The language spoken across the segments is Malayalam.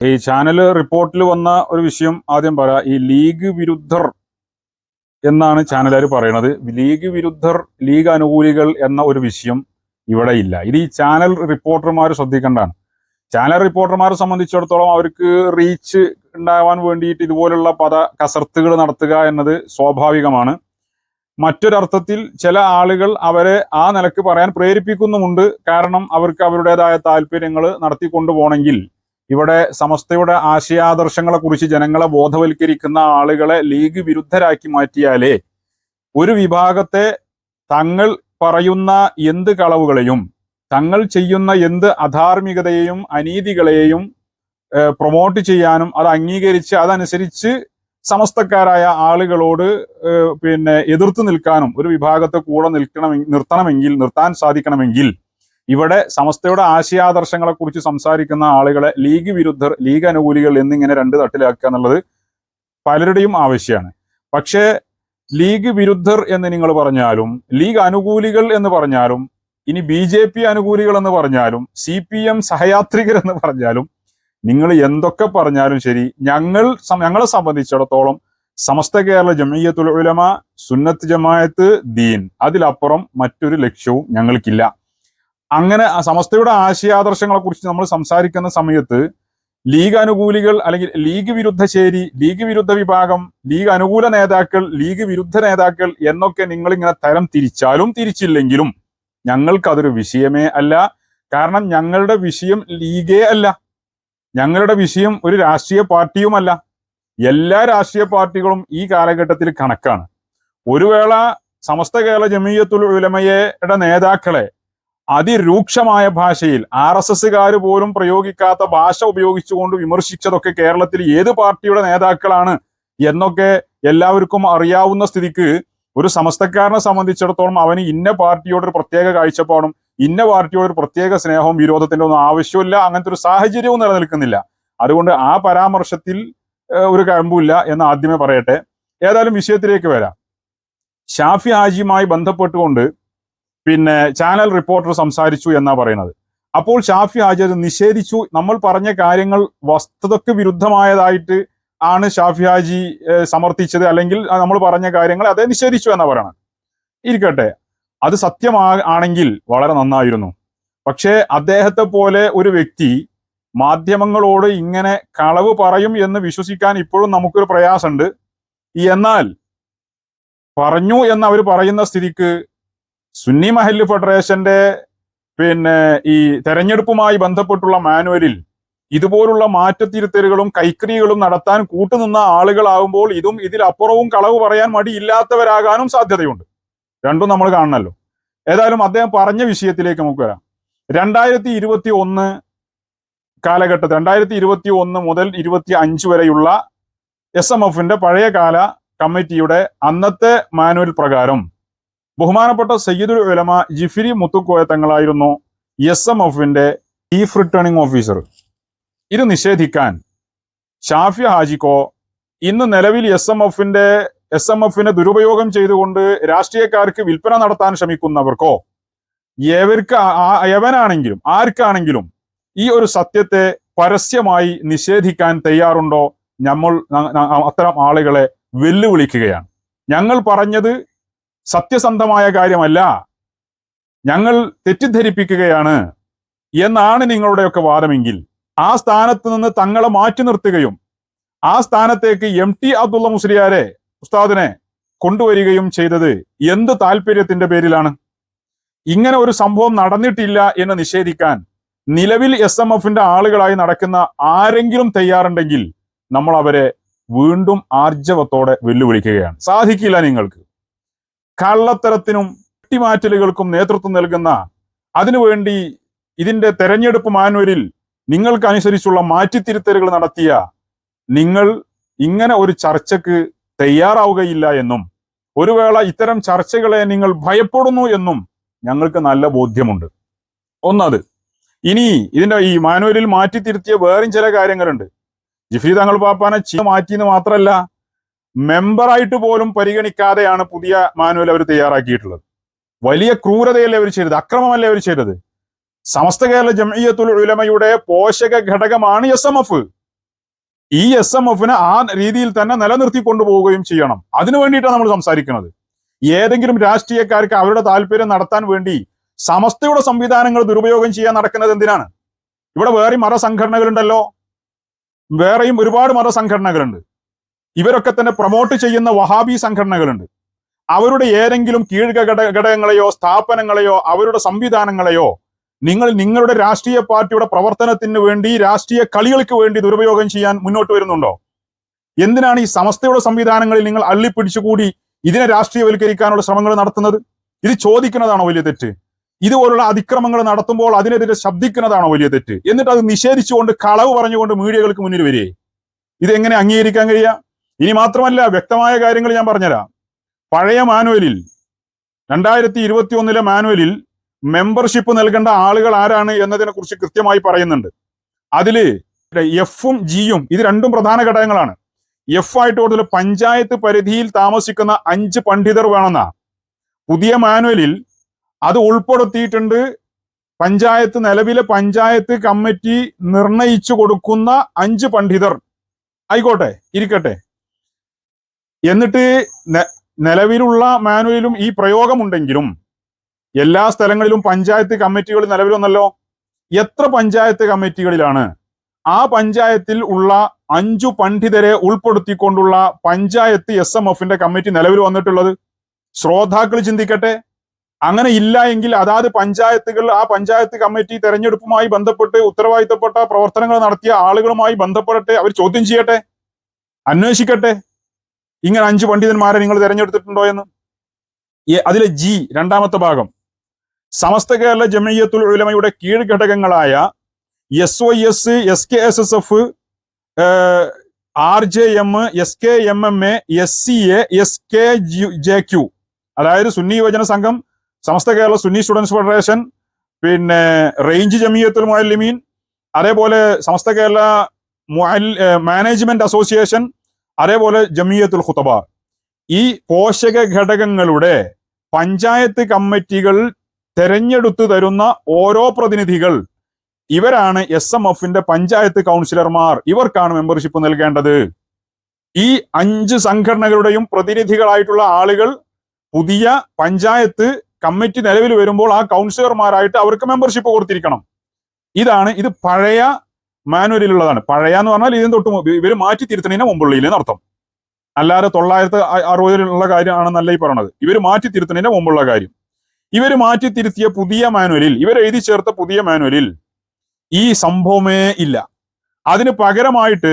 ഈ ചാനൽ റിപ്പോർട്ടിൽ വന്ന ഒരു വിഷയം ആദ്യം പറയാം ഈ ലീഗ് വിരുദ്ധർ എന്നാണ് ചാനലുകാർ പറയുന്നത് ലീഗ് വിരുദ്ധർ ലീഗ് അനുകൂലികൾ എന്ന ഒരു വിഷയം ഇവിടെ ഇല്ല. ഇത് ഈ ചാനൽ റിപ്പോർട്ടർമാർ ശ്രദ്ധിക്കേണ്ടതാണ്. ചാനൽ റിപ്പോർട്ടർമാരെ സംബന്ധിച്ചിടത്തോളം അവർക്ക് റീച്ച് ഉണ്ടാവാൻ വേണ്ടിയിട്ട് ഇതുപോലുള്ള പദ കസർത്തുകൾ നടത്തുക എന്നത് സ്വാഭാവികമാണ്. മറ്റൊരർത്ഥത്തിൽ ചില ആളുകൾ അവരെ ആ നിലയ്ക്ക് പറയാൻ പ്രേരിപ്പിക്കുന്നുമുണ്ട്. കാരണം അവർക്ക് അവരുടേതായ താല്പര്യങ്ങൾ നടത്തിക്കൊണ്ടു പോകണമെങ്കിൽ ഇവിടെ സമസ്തയുടെ ആശയാദർശങ്ങളെ കുറിച്ച് ജനങ്ങളെ ബോധവൽക്കരിക്കുന്ന ആളുകളെ ലീഗ് വിരുദ്ധരാക്കി മാറ്റിയാലേ ഒരു വിഭാഗത്തെ തങ്ങൾ പറയുന്ന എന്ത് കളവുകളെയും തങ്ങൾ ചെയ്യുന്ന എന്ത് അധാർമികതയെയും അനീതികളെയും പ്രൊമോട്ട് ചെയ്യാനും അത് അംഗീകരിച്ച് അതനുസരിച്ച് സമസ്തക്കാരായ ആളുകളോട് പിന്നെ എതിർത്ത് നിൽക്കാനും ഒരു വിഭാഗത്തെ കൂടെ നിൽക്കണം നിർത്തണമെങ്കിൽ നിർത്താൻ സാധിക്കണമെങ്കിൽ ഇവിടെ സമസ്തയുടെ ആശയാദർശങ്ങളെ കുറിച്ച് സംസാരിക്കുന്ന ആളുകളെ ലീഗ് വിരുദ്ധർ ലീഗ് അനുകൂലികൾ എന്നിങ്ങനെ രണ്ട് തട്ടിലാക്കുക എന്നുള്ളത് പലരുടെയും ആവശ്യമാണ്. പക്ഷേ ലീഗ് വിരുദ്ധർ എന്ന് നിങ്ങൾ പറഞ്ഞാലും ലീഗ് അനുകൂലികൾ എന്ന് പറഞ്ഞാലും ഇനി ബി ജെ പി അനുകൂലികൾ എന്ന് പറഞ്ഞാലും സി പി എം സഹയാത്രികർ എന്ന് പറഞ്ഞാലും നിങ്ങൾ എന്തൊക്കെ പറഞ്ഞാലും ശരി ഞങ്ങൾ ഞങ്ങളെ സംബന്ധിച്ചിടത്തോളം സമസ്ത കേരള ജമീയത്തുൽ ഉലമ സുന്നത്ത് ജമായത്ത് ദീൻ. അതിലപ്പുറം മറ്റൊരു ലക്ഷ്യവും ഞങ്ങൾക്കില്ല. അങ്ങനെ സമസ്തയുടെ ആശയാദർശങ്ങളെ കുറിച്ച് നമ്മൾ സംസാരിക്കുന്ന സമയത്ത് ലീഗ് അനുകൂലികൾ അല്ലെങ്കിൽ ലീഗ് വിരുദ്ധ ശേരി ലീഗ് വിരുദ്ധ വിഭാഗം ലീഗ് അനുകൂല നേതാക്കൾ ലീഗ് വിരുദ്ധ നേതാക്കൾ എന്നൊക്കെ നിങ്ങൾ ഇങ്ങനെ തരം തിരിച്ചാലും തിരിച്ചില്ലെങ്കിലും ഞങ്ങൾക്ക് അതൊരു വിഷയമേ അല്ല. കാരണം ഞങ്ങളുടെ വിഷയം ലീഗേ അല്ല. ഞങ്ങളുടെ വിഷയം ഒരു രാഷ്ട്രീയ പാർട്ടിയുമല്ല. എല്ലാ രാഷ്ട്രീയ പാർട്ടികളും ഈ കാലഘട്ടത്തിൽ കണക്കാണ്. ഒരു വേള സമസ്ത കേരള ജമീയത്തുൽ ഉലമയുടെ നേതാക്കളെ അതിരൂക്ഷമായ ഭാഷയിൽ ആർ എസ് എസ്സുകാർ പോലും പ്രയോഗിക്കാത്ത ഭാഷ ഉപയോഗിച്ചുകൊണ്ട് വിമർശിച്ചതൊക്കെ കേരളത്തിൽ ഏത് പാർട്ടിയുടെ നേതാക്കളാണ് എന്നൊക്കെ എല്ലാവർക്കും അറിയാവുന്ന സ്ഥിതിക്ക് ഒരു സമസ്തക്കാരനെ സംബന്ധിച്ചിടത്തോളം അവന് ഇന്ന പാർട്ടിയോട് ഒരു പ്രത്യേക കാഴ്ചപ്പാടും ഇന്ന പാർട്ടിയോട് ഒരു പ്രത്യേക സ്നേഹവും വിരോധത്തിന്റെ ഒന്നും ആവശ്യമില്ല അങ്ങനത്തെ ഒരു സാഹചര്യവും നിലനിൽക്കുന്നില്ല. അതുകൊണ്ട് ആ പരാമർശത്തിൽ ഒരു കഴമ്പില്ല എന്ന് ആദ്യമേ പറയട്ടെ. ഏതായാലും വിഷയത്തിലേക്ക് വരാം. ഷാഫി ഹാജിയുമായി ബന്ധപ്പെട്ടുകൊണ്ട് പിന്നെ ചാനൽ റിപ്പോർട്ടർ സംസാരിച്ചു എന്നാ പറയുന്നത്. അപ്പോൾ ഷാഫി ഹാജർ നിഷേധിച്ചു. നമ്മൾ പറഞ്ഞ കാര്യങ്ങൾ വസ്തുതയ്ക്ക് വിരുദ്ധമായതായിട്ട് ആണ് ഷാഫി ഹാജി സമർത്ഥിച്ചത്. അല്ലെങ്കിൽ നമ്മൾ പറഞ്ഞ കാര്യങ്ങൾ അതേ നിഷേധിച്ചു എന്നാ പറയണത്. ഇരിക്കട്ടെ. അത് സത്യമാ ആണെങ്കിൽ വളരെ നന്നായിരുന്നു. പക്ഷേ അദ്ദേഹത്തെ പോലെ ഒരു വ്യക്തി മാധ്യമങ്ങളോട് ഇങ്ങനെ കളവ് പറയും എന്ന് വിശ്വസിക്കാൻ ഇപ്പോഴും നമുക്കൊരു പ്രയാസമുണ്ട്. എന്നാൽ പറഞ്ഞു എന്ന് അവർ പറയുന്ന സ്ഥിതിക്ക് സുന്നി മഹല്ല് ഫെഡറേഷന്റെ പിന്നെ ഈ തെരഞ്ഞെടുപ്പുമായി ബന്ധപ്പെട്ടുള്ള മാനുവലിൽ ഇതുപോലുള്ള മാറ്റത്തിരുത്തലുകളും കൈക്രികളും നടത്താൻ കൂട്ടുനിന്ന ആളുകളാകുമ്പോൾ ഇതും ഇതിലപ്പുറവും കളവ് പറയാൻ മടിയില്ലാത്തവരാകാനും സാധ്യതയുണ്ട്. രണ്ടും നമ്മൾ കാണണല്ലോ. ഏതായാലും അദ്ദേഹം പറഞ്ഞ വിഷയത്തിലേക്ക് നമുക്ക് വരാം. രണ്ടായിരത്തി ഇരുപത്തി ഒന്ന് കാലഘട്ടത്തിൽ രണ്ടായിരത്തി ഇരുപത്തി ഒന്ന് മുതൽ ഇരുപത്തി അഞ്ച് വരെയുള്ള എസ് എം എഫിന്റെ പഴയകാല കമ്മിറ്റിയുടെ അന്നത്തെ മാനുവൽ പ്രകാരം ബഹുമാനപ്പെട്ട സയ്യിദുൽ ഉലമ ജിഫിരി മുത്തുക്കോയ തങ്ങളായിരുന്നു എസ് എം എഫിന്റെ ചീഫ് റിട്ടേണിംഗ് ഓഫീസർ ഇത് നിഷേധിക്കാൻ ഷാഫി ഹാജിക്കോ ഇന്ന് നിലവിൽ എസ് എം എഫിന്റെ എസ് എം എഫിനെ ദുരുപയോഗം ചെയ്തുകൊണ്ട് രാഷ്ട്രീയക്കാർക്ക് വിൽപ്പന നടത്താൻ ശ്രമിക്കുന്നവർക്കോ? എവർക്ക് എവനാണെങ്കിലും ആർക്കാണെങ്കിലും ഈ ഒരു സത്യത്തെ പരസ്യമായി നിഷേധിക്കാൻ തയ്യാറുണ്ടോ? നമ്മൾ അത്തരം ആളുകളെ വെല്ലുവിളിക്കുകയാണ്. ഞങ്ങൾ പറഞ്ഞത് സത്യസന്ധമായ കാര്യമല്ല. ഞങ്ങൾ തെറ്റിദ്ധരിപ്പിക്കുകയാണ് എന്നാണ് നിങ്ങളുടെയൊക്കെ വാദമെങ്കിൽ. ആ സ്ഥാനത്ത് നിന്ന് തങ്ങളെ മാറ്റി നിർത്തുകയും ആ സ്ഥാനത്തേക്ക് എം ടി അബ്ദുള്ള മുസ്ലിയാരെ ഉസ്താദിനെ കൊണ്ടുവരികയും ചെയ്തത് എന്ത് താല്പര്യത്തിന്റെ പേരിലാണ്? ഇങ്ങനെ ഒരു സംഭവം നടന്നിട്ടില്ല എന്ന് നിഷേധിക്കാൻ നിലവിൽ എസ് എം എഫിന്റെ ആളുകളായി നടക്കുന്ന ആരെങ്കിലും തയ്യാറുണ്ടെങ്കിൽ നമ്മൾ അവരെ വീണ്ടും ആർജവത്തോടെ വെല്ലുവിളിക്കുകയാണ്. സാധിക്കില്ല നിങ്ങൾക്ക്. കള്ളത്തരത്തിനും വെട്ടിമാറ്റലുകൾക്കും നേതൃത്വം നൽകുന്ന അതിനുവേണ്ടി ഇതിന്റെ തെരഞ്ഞെടുപ്പ് മാനുവലിൽ നിങ്ങൾക്ക് അനുസരിച്ചുള്ള മാറ്റിത്തിരുത്തലുകൾ നടത്തിയ നിങ്ങൾ ഇങ്ങനെ ഒരു ചർച്ചക്ക് തയ്യാറാവുകയില്ല എന്നും ഒരു വേള ഇത്തരം ചർച്ചകളെ നിങ്ങൾ ഭയപ്പെടുന്നു എന്നും ഞങ്ങൾക്ക് നല്ല ബോധ്യമുണ്ട്. ഒന്നത് ഇനി ഇതിന്റെ ഈ മാനുവലിൽ മാറ്റിത്തിരുത്തിയ വേറെയും ചില കാര്യങ്ങളുണ്ട്. ജിഫി തങ്ങൾ പാപ്പാനെ ചീ മാറ്റിയെന്ന് മാത്രമല്ല മെമ്പറായിട്ട് പോലും പരിഗണിക്കാതെയാണ് പുതിയ മാനുവൽ അവർ തയ്യാറാക്കിയിട്ടുള്ളത്. വലിയ ക്രൂരതയല്ലേ അവർ ചെയ്തത്? അക്രമമല്ലേ അവർ ചെയ്തത്? സമസ്ത കേരള ജംഇയ്യത്തുൽ ഉലമയുടെ പോഷക ഘടകമാണ് എസ് എം എഫ് ഈ എസ് എം എഫിനെ ആ രീതിയിൽ തന്നെ നിലനിർത്തി കൊണ്ടുപോവുകയും ചെയ്യണം. അതിനു വേണ്ടിയിട്ടാണ് നമ്മൾ സംസാരിക്കുന്നത്. ഏതെങ്കിലും രാഷ്ട്രീയക്കാർക്ക് അവരുടെ താല്പര്യം നടത്താൻ വേണ്ടി സമസ്തയുടെ സംവിധാനങ്ങൾ ദുരുപയോഗം ചെയ്യാൻ നടക്കുന്നത് എന്തിനാണ്? ഇവിടെ വേറെയും മതസംഘടനകളുണ്ടല്ലോ വേറെയും ഒരുപാട് മതസംഘടനകളുണ്ട് ഇവരൊക്കെ തന്നെ പ്രൊമോട്ട് ചെയ്യുന്ന വഹാബി സംഘടനകളുണ്ട്. അവരുടെ ഏതെങ്കിലും കീഴ് ഘടകങ്ങളെയോ സ്ഥാപനങ്ങളെയോ അവരുടെ സംവിധാനങ്ങളെയോ നിങ്ങൾ നിങ്ങളുടെ രാഷ്ട്രീയ പാർട്ടിയുടെ പ്രവർത്തനത്തിന് വേണ്ടി രാഷ്ട്രീയ കളികൾക്ക് വേണ്ടി ദുരുപയോഗം ചെയ്യാൻ മുന്നോട്ട് വരുന്നുണ്ടോ? എന്തിനാണ് ഈ സമസ്തയുടെ സംവിധാനങ്ങളിൽ നിങ്ങൾ അള്ളിപ്പിടിച്ചുകൂടി ഇതിനെ രാഷ്ട്രീയവൽക്കരിക്കാനുള്ള ശ്രമങ്ങൾ നടത്തുന്നത്? ഇത് ചോദിക്കുന്നതാണോ വലിയ തെറ്റ്? ഇതുപോലുള്ള അതിക്രമങ്ങൾ നടത്തുമ്പോൾ അതിനെതിരെ ശബ്ദിക്കുന്നതാണോ വലിയ തെറ്റ്? എന്നിട്ട് അത് നിഷേധിച്ചുകൊണ്ട് കളവ് പറഞ്ഞുകൊണ്ട് മീഡിയകൾക്ക് മുന്നിൽ വരികയെ. ഇതെങ്ങനെ അംഗീകരിക്കാൻ കഴിയുക ഇനി മാത്രമല്ല വ്യക്തമായ കാര്യങ്ങൾ ഞാൻ പറഞ്ഞുതരാം. പഴയ മാനുവലിൽ രണ്ടായിരത്തി ഇരുപത്തി ഒന്നിലെ മാനുവലിൽ മെമ്പർഷിപ്പ് നൽകേണ്ട ആളുകൾ ആരാണ് എന്നതിനെ കുറിച്ച് കൃത്യമായി പറയുന്നുണ്ട്. അതിൽ എഫും ജിയും ഇത് രണ്ടും പ്രധാന ഘടകങ്ങളാണ്. എഫ് ആയിട്ട് കൂടുതൽ പഞ്ചായത്ത് പരിധിയിൽ താമസിക്കുന്ന അഞ്ച് പണ്ഡിതർ വേണമെന്നാ. പുതിയ മാനുവലിൽ അത് ഉൾപ്പെടുത്തിയിട്ടുണ്ട് പഞ്ചായത്ത് നിലവിലെ പഞ്ചായത്ത് കമ്മിറ്റി നിർണയിച്ചു കൊടുക്കുന്ന അഞ്ച് പണ്ഡിതർ. ആയിക്കോട്ടെ ഇരിക്കട്ടെ. എന്നിട്ട് നിലവിലുള്ള മാനുവലിലും ഈ പ്രയോഗമുണ്ടെങ്കിലും എല്ലാ സ്ഥലങ്ങളിലും പഞ്ചായത്ത് കമ്മിറ്റികൾ നിലവിൽ വന്നല്ലോ എത്ര പഞ്ചായത്ത് കമ്മിറ്റികളിലാണ്? ആ പഞ്ചായത്തിൽ ഉള്ള അഞ്ചു പണ്ഡിതരെ ഉൾപ്പെടുത്തിക്കൊണ്ടുള്ള പഞ്ചായത്ത് എസ് എം എഫിന്റെ കമ്മിറ്റി നിലവിൽ വന്നിട്ടുള്ളത്? ശ്രോതാക്കൾ ചിന്തിക്കട്ടെ. അങ്ങനെ ഇല്ല എങ്കിൽ അതാത് പഞ്ചായത്തുകൾ ആ പഞ്ചായത്ത് കമ്മിറ്റി തെരഞ്ഞെടുപ്പുമായി ബന്ധപ്പെട്ട് ഉത്തരവാദിത്തപ്പെട്ട പ്രവർത്തനങ്ങൾ നടത്തിയ ആളുകളുമായി ബന്ധപ്പെടട്ടെ. അവർ ചോദ്യം ചെയ്യട്ടെ. അന്വേഷിക്കട്ടെ. ഇങ്ങനെ അഞ്ച് പണ്ഡിതന്മാരെ നിങ്ങൾ തിരഞ്ഞെടുത്തിട്ടുണ്ടോ എന്ന്? അതിലെ ജി രണ്ടാമത്തെ ഭാഗം. സമസ്ത കേരള ജമയ്യത്തുൽ ഉലമയുടെ കീഴ്ഘടകങ്ങളായ S Y S S K S S F R J M S K M M A S C S K J Q അതായത് സുന്നി യുവജന സംഘം സമസ്ത കേരള സുന്നി സ്റ്റുഡൻസ് ഫെഡറേഷൻ പിന്നെ റേഞ്ച് ജമീയത്തുൽ മുഅല്ലിമീൻ അതേപോലെ സമസ്ത കേരള മാനേജ്മെന്റ് അസോസിയേഷൻ അതേപോലെ ജമിയത്തുൽ ഖുതബ. ഈ പോഷക ഘടകങ്ങളുടെ പഞ്ചായത്ത് കമ്മിറ്റികൾ തെരഞ്ഞെടുത്തു തരുന്ന ഓരോ പ്രതിനിധികൾ ഇവരാണ് എസ് എം എഫിന്റെ പഞ്ചായത്ത് കൗൺസിലർമാർ. ഇവർക്കാണ് മെമ്പർഷിപ്പ് നൽകേണ്ടത്. ഈ അഞ്ച് സംഘടനകളുടെയും പ്രതിനിധികളായിട്ടുള്ള ആളുകൾ പുതിയ പഞ്ചായത്ത് കമ്മിറ്റി നിലവിൽ വരുമ്പോൾ ആ കൗൺസിലർമാരായിട്ട് അവർക്ക് മെമ്പർഷിപ്പ് കൊടുത്തിരിക്കണം. ഇതാണ് ഇത് പഴയ മാനുവലിലുള്ളതാണ്. പഴയ എന്ന് പറഞ്ഞാൽ ഇതിന് തൊട്ട് ഇവർ മാറ്റി തിരുത്തുന്നതിന് മുമ്പുള്ളതിലെന്ന് അർത്ഥം. അല്ലാതെ തൊള്ളായിരത്തി അറുപതിലുള്ള കാര്യമാണെന്നല്ല ഈ പറയണത്. ഇവർ മാറ്റി തിരുത്തുന്നതിന് മുമ്പുള്ള കാര്യം. ഇവർ മാറ്റി തിരുത്തിയ പുതിയ മാനുവലിൽ ഇവർ എഴുതി ചേർത്ത പുതിയ മാനുവലിൽ ഈ സംഭവമേ ഇല്ല. അതിന് പകരമായിട്ട്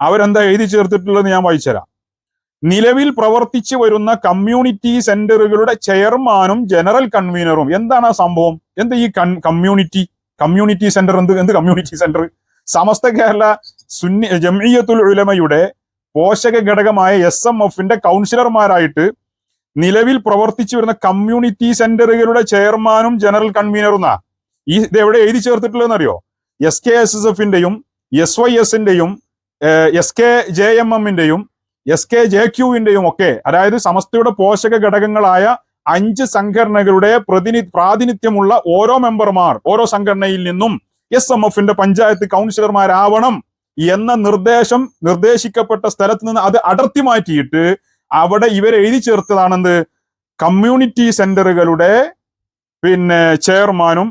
അവരെന്താ എഴുതി ചേർത്തിട്ടുള്ളത് ഞാൻ വായിച്ചുതരാം നിലവിൽ പ്രവർത്തിച്ചു വരുന്ന കമ്മ്യൂണിറ്റി സെന്ററുകളുടെ ചെയർമാനും ജനറൽ കൺവീനറും. എന്താണ് ആ സംഭവം? എന്ത് ഈ കമ്മ്യൂണിറ്റി? കമ്മ്യൂണിറ്റി സെന്റർ എന്ത്? എന്ത് കമ്മ്യൂണിറ്റി സെന്റർ? സമസ്ത കേരള സുന്നി ജംഇയ്യത്തുൽ ഉലമയുടെ പോഷക ഘടകമായ എസ് എം എഫിന്റെ കൗൺസിലർമാരായിട്ട് നിലവിൽ പ്രവർത്തിച്ചു വരുന്ന കമ്മ്യൂണിറ്റി സെന്ററുകളുടെ ചെയർമാനും ജനറൽ കൺവീനറും എന്നാ ഈ ഇത് എവിടെ എഴുതി ചേർത്തിട്ടുള്ളതെന്ന് അറിയോ? എസ് കെ എസ് എസ് എഫിന്റെയും എസ് വൈ എസിന്റെയും എസ് കെ ജെ എം എമ്മിന്റെയും എസ് കെ ജെ ക്യുവിന്റെയും ഒക്കെ അതായത് സമസ്തയുടെ പോഷക ഘടകങ്ങളായ അഞ്ച് സംഘടനകളുടെ പ്രതിനി പ്രാതിനിധ്യമുള്ള ഓരോ മെമ്പർമാർ ഓരോ സംഘടനയിൽ നിന്നും എസ് എം എഫിന്റെ പഞ്ചായത്ത് കൗൺസിലർമാരാവണം എന്ന നിർദ്ദേശം നിർദ്ദേശിക്കപ്പെട്ട സ്ഥലത്ത് നിന്ന് അത് അടർത്തി മാറ്റിയിട്ട് അവിടെ ഇവരെ എഴുതി ചേർത്തതാണെന്ത്? കമ്മ്യൂണിറ്റി സെന്ററുകളുടെ പിന്നെ ചെയർമാനും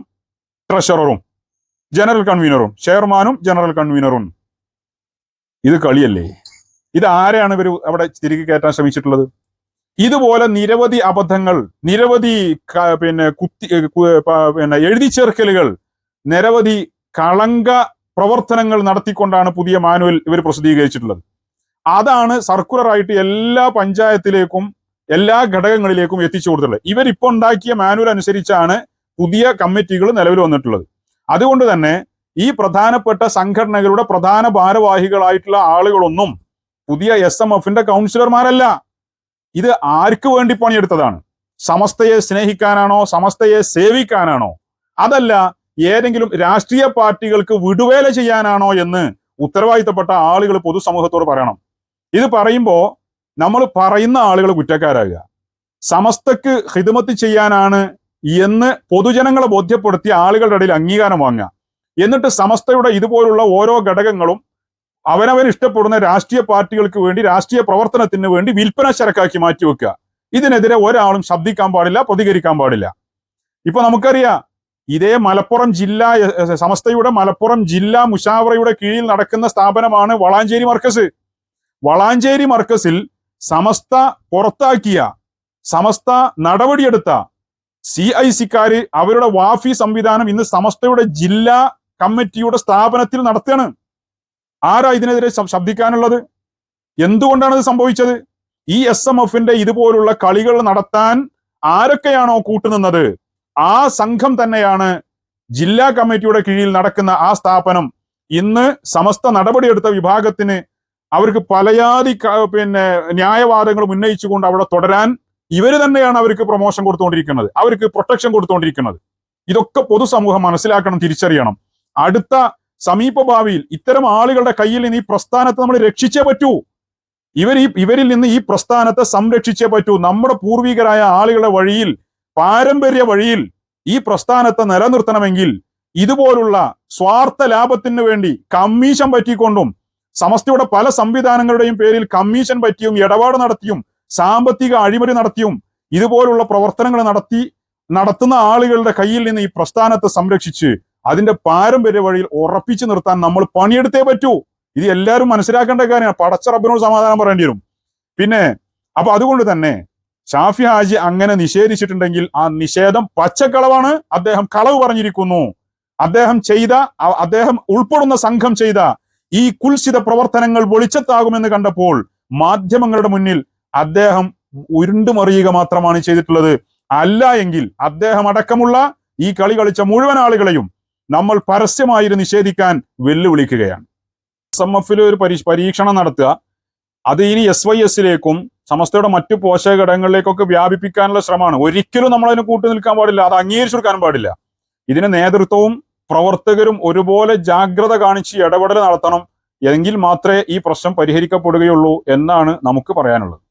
ട്രഷററും ജനറൽ കൺവീനറും ചെയർമാനും ജനറൽ കൺവീനറും ഇത് കളിയല്ലേ? ഇത് ആരെയാണ് ഇവർ അവിടെ തിരികെ കയറ്റാൻ ശ്രമിച്ചിട്ടുള്ളത്? ഇതുപോലെ നിരവധി അബദ്ധങ്ങൾ നിരവധി പിന്നെ കുത്തി പിന്നെ എഴുതി ചേർക്കലുകൾ നിരവധി കളങ്ക പ്രവർത്തനങ്ങൾ നടത്തിക്കൊണ്ടാണ് പുതിയ മാനുവൽ ഇവർ പ്രസിദ്ധീകരിച്ചിട്ടുള്ളത്. അതാണ് സർക്കുലർ ആയിട്ട് എല്ലാ പഞ്ചായത്തിലേക്കും എല്ലാ ഘടകങ്ങളിലേക്കും എത്തിച്ചു കൊടുത്തിട്ടുള്ളത്. ഇവരിപ്പോ ഉണ്ടാക്കിയ മാനുവൽ അനുസരിച്ചാണ് പുതിയ കമ്മിറ്റികൾ നിലവിൽ വന്നിട്ടുള്ളത്. അതുകൊണ്ട് തന്നെ ഈ പ്രധാനപ്പെട്ട സംഘടനകളുടെ പ്രധാന ഭാരവാഹികളായിട്ടുള്ള ആളുകളൊന്നും പുതിയ എസ് എം എഫിന്റെ കൗൺസിലർമാരല്ല ഇത് ആർക്ക് വേണ്ടി പണിയെടുത്തതാണ്? സമസ്തയെ സ്നേഹിക്കാനാണോ സമസ്തയെ സേവിക്കാനാണോ? അതല്ല ഏതെങ്കിലും രാഷ്ട്രീയ പാർട്ടികൾക്ക് വിടുവേല ചെയ്യാനാണോ എന്ന് ഉത്തരവാദിത്തപ്പെട്ട ആളുകൾ പൊതുസമൂഹത്തോട് പറയണം. ഇത് പറയുമ്പോൾ നമ്മൾ പറയുന്ന ആളുകൾ കുറ്റക്കാരാകുക. സമസ്തക്ക് ഹിദമത്ത് ചെയ്യാനാണ് എന്ന് പൊതുജനങ്ങളെ ബോധ്യപ്പെടുത്തി ആളുകളുടെ ഇടയിൽ അംഗീകാരം വാങ്ങുക. എന്നിട്ട് സമസ്തയുടെ ഇതുപോലുള്ള ഓരോ ഘടകങ്ങളും അവനവൻ ഇഷ്ടപ്പെടുന്ന രാഷ്ട്രീയ പാർട്ടികൾക്ക് വേണ്ടി രാഷ്ട്രീയ പ്രവർത്തനത്തിന് വേണ്ടി വിൽപ്പന ചരക്കാക്കി മാറ്റി വെക്കുക. ഇതിനെതിരെ ഒരാളും ശബ്ദിക്കാൻ പാടില്ല പ്രതികരിക്കാൻ പാടില്ല. ഇപ്പൊ നമുക്കറിയാം ഇതേ മലപ്പുറം ജില്ലാ സമസ്തയുടെ മലപ്പുറം ജില്ലാ മുഷാവറയുടെ കീഴിൽ നടക്കുന്ന സ്ഥാപനമാണ് വളാഞ്ചേരി മർക്കസ്. വളാഞ്ചേരി മർക്കസിൽ സമസ്ത പുറത്താക്കിയ സമസ്ത നടപടിയെടുത്ത സി ഐ സിക്കാര് അവരുടെ വാഫി സംവിധാനം ഇന്ന് സമസ്തയുടെ ജില്ലാ കമ്മിറ്റിയുടെ സ്ഥാപനത്തിൽ നടത്തുകയാണ്. ആരാ ഇതിനെതിരെ ശബ്ദിക്കാനുള്ളത്? എന്തുകൊണ്ടാണ് ഇത് സംഭവിച്ചത്? ഈ എസ് എം എഫിന്റെ ഇതുപോലുള്ള കളികൾ നടത്താൻ ആരൊക്കെയാണോ കൂട്ടുനിന്നത്? ആ സംഘം തന്നെയാണ് ജില്ലാ കമ്മിറ്റിയുടെ കീഴിൽ നടക്കുന്ന ആ സ്ഥാപനം. ഇന്ന് സമസ്ത നടപടിയെടുത്ത വിഭാഗത്തിന് അവർക്ക് പലയാതി പിന്നെ ന്യായവാദങ്ങളും ഉന്നയിച്ചുകൊണ്ട് അവിടെ തുടരാൻ ഇവർ തന്നെയാണ് അവർക്ക് പ്രൊമോഷൻ കൊടുത്തുകൊണ്ടിരിക്കുന്നത്. അവർക്ക് പ്രൊട്ടക്ഷൻ കൊടുത്തുകൊണ്ടിരിക്കുന്നത്. ഇതൊക്കെ പൊതുസമൂഹം മനസ്സിലാക്കണം തിരിച്ചറിയണം. അടുത്ത സമീപ ഭാവിയിൽ ഇത്തരം ആളുകളുടെ കയ്യിൽ നിന്ന് ഈ പ്രസ്ഥാനത്തെ നമ്മൾ രക്ഷിച്ചേ പറ്റൂ. ഇവർ ഈ ഇവരിൽ നിന്ന് ഈ പ്രസ്ഥാനത്തെ സംരക്ഷിച്ചേ പറ്റൂ. നമ്മുടെ പൂർവികരായ ആളുകളുടെ വഴിയിൽ പാരമ്പര്യ വഴിയിൽ ഈ പ്രസ്ഥാനത്തെ നിലനിർത്തണമെങ്കിൽ ഇതുപോലുള്ള സ്വാർത്ഥ ലാഭത്തിന് വേണ്ടി കമ്മീഷൻ പറ്റിക്കൊണ്ടും സമസ്തയുടെ പല സംവിധാനങ്ങളുടെയും പേരിൽ കമ്മീഷൻ പറ്റിയും ഇടപാട് നടത്തിയും സാമ്പത്തിക അഴിമതി നടത്തിയും ഇതുപോലുള്ള പ്രവർത്തനങ്ങൾ നടത്തി നടത്തുന്ന ആളുകളുടെ കയ്യിൽ നിന്ന് ഈ പ്രസ്ഥാനത്തെ സംരക്ഷിച്ച് അതിന്റെ പാരമ്പര്യ വഴിയിൽ ഉറപ്പിച്ചു നിർത്താൻ നമ്മൾ പണിയെടുത്തേ പറ്റൂ. ഇത് എല്ലാവരും മനസ്സിലാക്കേണ്ട കാര്യമാണ്. പടച്ച റബ്ബിനോട് സമാധാനം പറയേണ്ടി വരും. പിന്നെ അപ്പൊ അതുകൊണ്ട് തന്നെ ഷാഫി ഹാജി അങ്ങനെ നിഷേധിച്ചിട്ടുണ്ടെങ്കിൽ ആ നിഷേധം പച്ചക്കളവാണ് അദ്ദേഹം കളവ് പറഞ്ഞിരിക്കുന്നു. അദ്ദേഹം ചെയ്ത അദ്ദേഹം ഉൾപ്പെടുന്ന സംഘം ചെയ്ത ഈ കുൽസിത പ്രവർത്തനങ്ങൾ വെളിച്ചത്താകുമെന്ന് കണ്ടപ്പോൾ മാധ്യമങ്ങളുടെ മുന്നിൽ അദ്ദേഹം ഉരുണ്ടുമറിയുക മാത്രമാണ് ചെയ്തിട്ടുള്ളത്. അല്ല എങ്കിൽ അദ്ദേഹം അടക്കമുള്ള ഈ കളി കളിച്ച മുഴുവൻ ആളുകളെയും നമ്മൾ പരസ്യമായി നിഷേധിക്കാൻ വെല്ലുവിളിക്കുകയാണ്. എസ് എം എഫിൽ ഒരു പരീക്ഷണം നടത്തുക. അത് ഇനി എസ് വൈ എസിലേക്കും സമസ്തയുടെ മറ്റു പോഷക ഘടകങ്ങളിലേക്കൊക്കെ വ്യാപിപ്പിക്കാനുള്ള ശ്രമമാണ്. ഒരിക്കലും നമ്മളതിന് കൂട്ടു നിൽക്കാൻ പാടില്ല. അത് അംഗീകരിച്ചു കൊടുക്കാൻ പാടില്ല. ഇതിന് നേതൃത്വവും പ്രവർത്തകരും ഒരുപോലെ ജാഗ്രത കാണിച്ച് ഇടപെടൽ നടത്തണം. എങ്കിൽ മാത്രമേ ഈ പ്രശ്നം പരിഹരിക്കപ്പെടുകയുള്ളൂ എന്നാണ് നമുക്ക് പറയാനുള്ളത്.